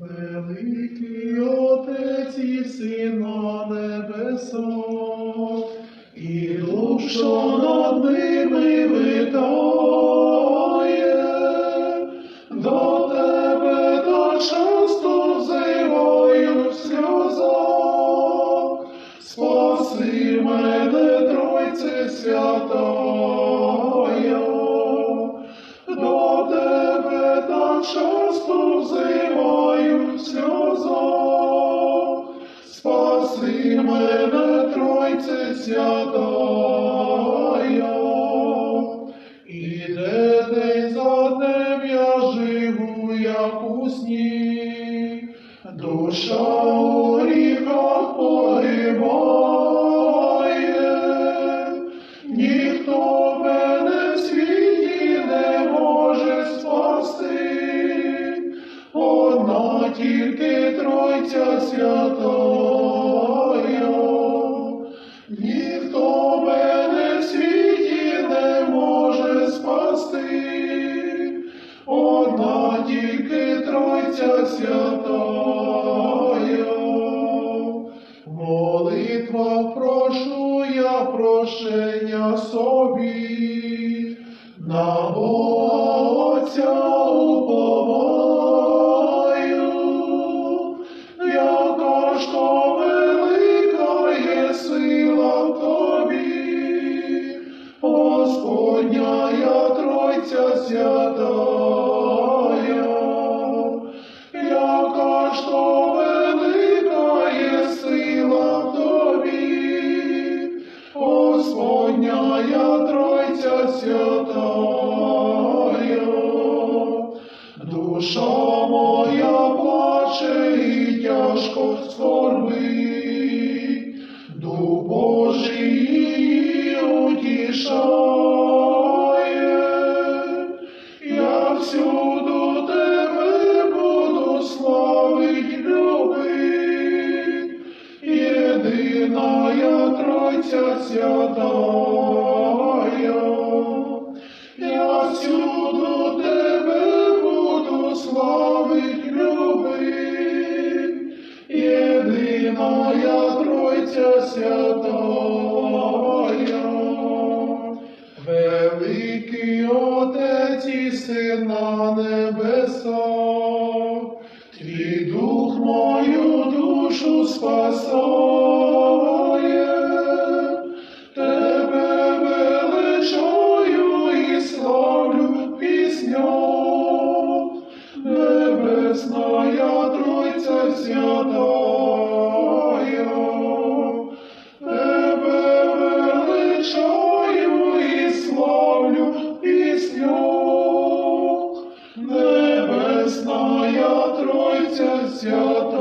Великий Отець і Син на небеса, і що над ними витає, до тебе так часто взиваю в сльозах, спаси мене, Тройце святая, Тройце святая. Іде день за днем я живу, як у сні, душа у гріхах погибає, ніхто мене в світі не може спасти, одна тільки Тройця святая. Тройця святая. В молитвах прошу я прощення собі, на Отця уповаю, яка ж то велика є сила в тобі, Господня я Тройця святая, Господня я Тройця святая. Душа моя плаче і тяжко скорбить, Дух Божий утішає. Я всюду я Тройця святая. Я всюду тебе буду славить, любить, єдина я Тройця святая. Великий Отець і Син на небесах, Твій дух мою душу спасає, Святая. Тебе і славлю пісню, Небесна Тройця свята.